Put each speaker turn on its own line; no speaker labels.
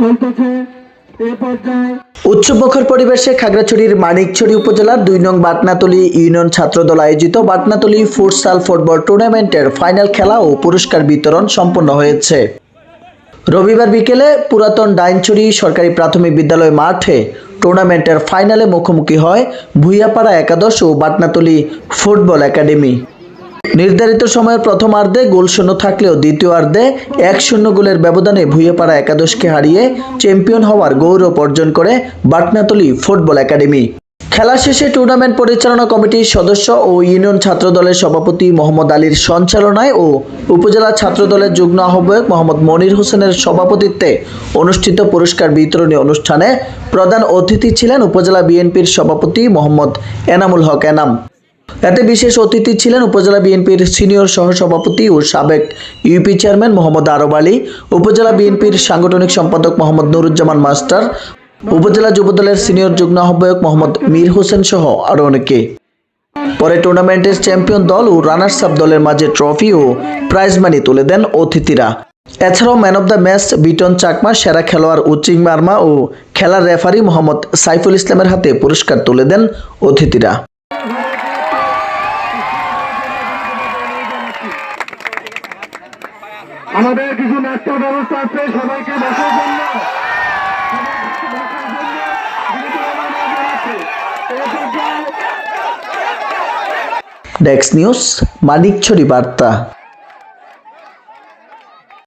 চলতেছে। এ
উচ্চপ্রখর পরিবেশে খাগড়াছড়ির মানিকছড়ি উপজেলার দুই নং বাটনাতলী ইউনিয়ন ছাত্রদল আয়োজিত বাটনাতলী ফুটসাল ফুটবল টুর্নামেন্টের ফাইনাল খেলা ও পুরস্কার বিতরণ সম্পন্ন হয়েছে। রবিবার বিকেলে পুরাতন ডাইনছড়ি সরকারি প্রাথমিক বিদ্যালয় মাঠে টুর্নামেন্টের ফাইনালে মুখোমুখি হয় ভুইয়াপাড়া একাদশ ও বাটনাতলী ফুটবল একাডেমি। নির্ধারিত সময়ের প্রথমার্ধে গোল শূন্য থাকলেও দ্বিতীয়ার্ধে এক শূন্য গোলের ব্যবধানে ভুইয়াপাড়া একাদশকে হারিয়ে চ্যাম্পিয়ন হওয়ার গৌরব অর্জন করে বাটনাতলী ফুটবল একাডেমি। খেলা শেষে টুর্নামেন্ট পরিচালনা কমিটির সদস্য ও ইউনিয়ন ছাত্রদলের সভাপতি মোহাম্মদ আলীর সঞ্চালনায় ও উপজেলা ছাত্রদলের যুগ্ম আহ্বায়ক মোহাম্মদ মনির হোসেনের সভাপতিত্বে অনুষ্ঠিত পুরস্কার বিতরণী অনুষ্ঠানে প্রধান অতিথি ছিলেন উপজেলা বিএনপির সভাপতি মোহাম্মদ এনামুল হক এনাম। এতে বিশেষ অতিথি ছিলেন উপজেলা বিএনপির সিনিয়র সহসভাপতি ও সাবেক ইউপি চেয়ারম্যান মোহাম্মদ আরব আলী, উপজেলা বিএনপির সাংগঠনিক সম্পাদক মোহাম্মদ নুরুজ্জামান মাস্টার, উপজেলা যুবদলের সিনিয়র যুগ্ম আহ্বায়ক মোহাম্মদ মীর হোসেন সহ আরও অনেকে। পরে টুর্নামেন্টের চ্যাম্পিয়ন দল ও রানার্স আপ দলের মাঝে ট্রফি ও প্রাইজ মানি তুলে দেন অতিথিরা। এছাড়াও man of the match Biton Chakma, সেরা খেলোয়াড় উচিং মার্মা ও খেলার রেফারি মোহাম্মদ সাইফুল ইসলামের হাতে পুরস্কার তুলে দেন অতিথিরা।
আমাদের কিছু নাট্য ব্যবস্থা আছে সবাইকে বসার জন্য।
ডেক্স নিউজ মানিকছড়ি বার্তা।